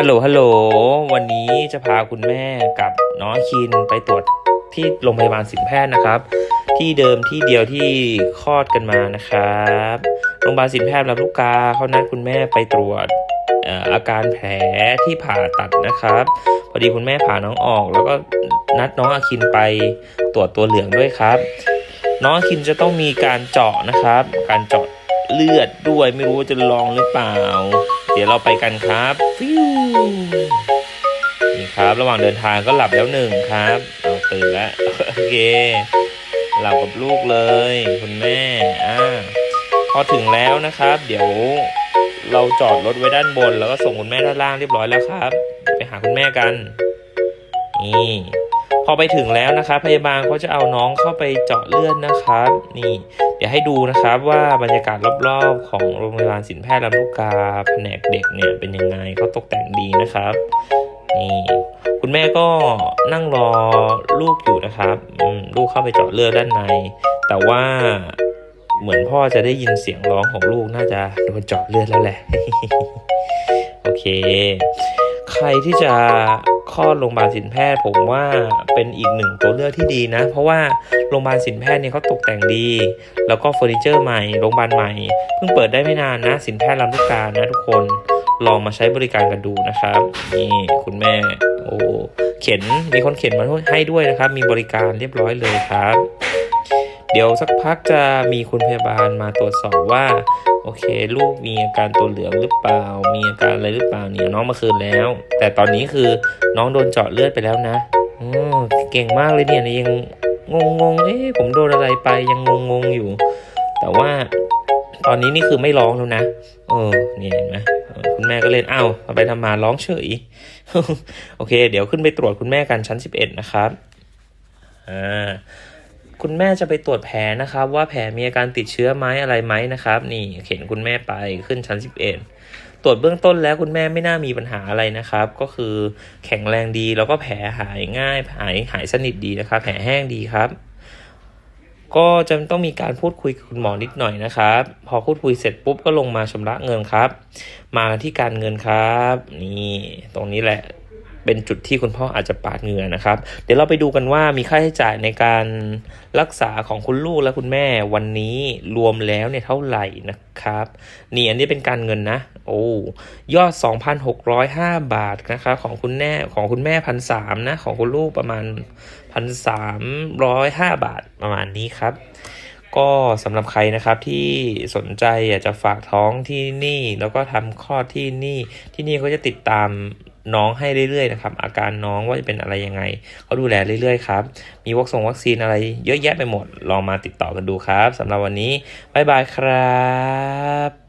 ฮัลโหล ฮัลโหล วันนี้จะพาคุณแม่กับน้องคินไปตรวจที่โรงพยาบาลสินแพทย์นะครับ ที่เดิมที่เดียวที่คลอดกันมานะครับ โรงพยาบาลสินแพทย์ลำลูกกาเขานัดคุณแม่ไปตรวจอาการแผลที่ผ่าตัดนะครับ พอดีคุณแม่ผ่าน้องออก แล้วก็นัดน้องอาคินไปตรวจตัวเหลืองด้วยครับ น้องอาคินจะต้องมีการเจาะนะครับ การเจาะเลือดด้วยไม่รู้ว่าจะลองหรือเปล่า ดี๋ยวเราไปกันครับฟิวนี่ครับ ระหว่างเดินทางก็หลับแล้วหนึ่งครับเอาตื่นแล้วโอเคหลับกับลูกเลย คุณแม่อ่าพอถึงแล้วนะครับ เดี๋ยวเราจอดรถไว้ด้านบน แล้วก็ส่งคุณแม่ด้านล่างเรียบร้อยแล้วครับ ไปหาคุณแม่กันนี่ พอไปถึงแล้วนะครับพยาบาลเขาจะเอาน้องเข้าไปเจาะเลือดนะครับ นี่ เดี๋ยวให้ดูนะครับว่าบรรยากาศรอบๆ ของโรงพยาบาลสินแพทย์ลำลูกกาแผนกเด็กเนี่ยเป็นยังไงเขาตกแต่งดีนะครับ นี่คุณแม่ก็นั่งรอลูกอยู่นะครับลูกเข้าไปเจาะเลือดด้านใน แต่ว่าเหมือนพ่อจะได้ยินเสียงร้องของลูกน่าจะโดนเจาะเลือดแล้วแหละ โอเค ใครที่จะคลอดโรงพยาบาลสินแพทย์ผมว่าเป็นอีกหนึ่งตัวเลือกที่ดีนะ เพราะว่าโรงพยาบาลสินแพทย์เนี่ยเขาตกแต่งดี แล้วก็เฟอร์นิเจอร์ใหม่โรงพยาบาลใหม่เพิ่งเปิดได้ไม่นานนะ สินแพทย์ลำลูกกานะทุกคนลองมาใช้บริการกันดูนะครับนี่คุณแม่ โอ้เข็นมีคนเข็นมาให้ด้วยนะครับ มีบริการเรียบร้อยเลยครับ เดี๋ยวสักพักจะมีคุณพยาบาลมาตรวจสอบว่า โอเค ลูกมีอาการตัวเหลืองหรือเปล่า มีอาการอะไรหรือเปล่าเนี่ยน้องมาคืนแล้ว แต่ตอนนี้คือน้องโดนเจาะเลือดไปแล้วนะโอ้เก่งมากเลยเนี่ยยังงงงๆเอ๊ะผมโดนอะไรไปยังงงงอยู่ แต่ว่าตอนนี้นี่คือไม่ร้องแล้วนะเออเนี่ยเห็นไหมคุณแม่ก็เล่นอ้าวไปทำมาร้องเฉยโอเค เดี๋ยวขึ้นไปตรวจคุณแม่กันชั้น 11 นะครับอ่า คุณแม่จะไปตรวจแผลนะครับ ว่าแผลมีอาการติดเชื้อไหมอะไรไหมนะครับ นี่เข็นคุณแม่ไปขึ้นชั้น 11 ตรวจเบื้องต้นแล้วคุณแม่ไม่น่ามีปัญหาอะไรนะครับ ก็คือแข็งแรงดีแล้วก็แผลหายง่ายหายหายสนิทดีนะครับ แผลแห้งดีครับ ก็จะต้องมีการพูดคุยกับคุณหมอนิดหน่อยนะครับ พอพูดคุยเสร็จปุ๊บก็ลงมาชำระเงินครับ มาที่การเงินครับ นี่ตรงนี้แหละ เป็นจุดที่คุณพ่ออาจจะปาดเหงื่อนะครับ เดี๋ยวเราไปดูกันว่ามีค่าใช้จ่ายในการรักษาของคุณลูกและคุณแม่วันนี้รวมแล้วเนี่ยเท่าไหร่นะครับ นี่อันนี้เป็นการเงินนะ โอ้ยอด 2,605 บาทนะครับของคุณแม่ของคุณแม่พันสามนะของคุณลูกประมาณพันสามร้อยห้าบาทประมาณนี้ครับก็สำหรับใครนะครับที่สนใจอยากจะฝากท้องที่นี่ แล้วก็ทำคลอดที่นี่ที่นี่เขาจะติดตาม น้องให้เรื่อยๆนะครับอาการน้องว่าจะเป็นอะไรยังไงเขาดูแลเรื่อยๆครับมีวัคซงวัคซีนอะไรเยอะแยะไปหมดลองมาติดต่อกันดูครับสำหรับวันนี้บ๊ายบายครับ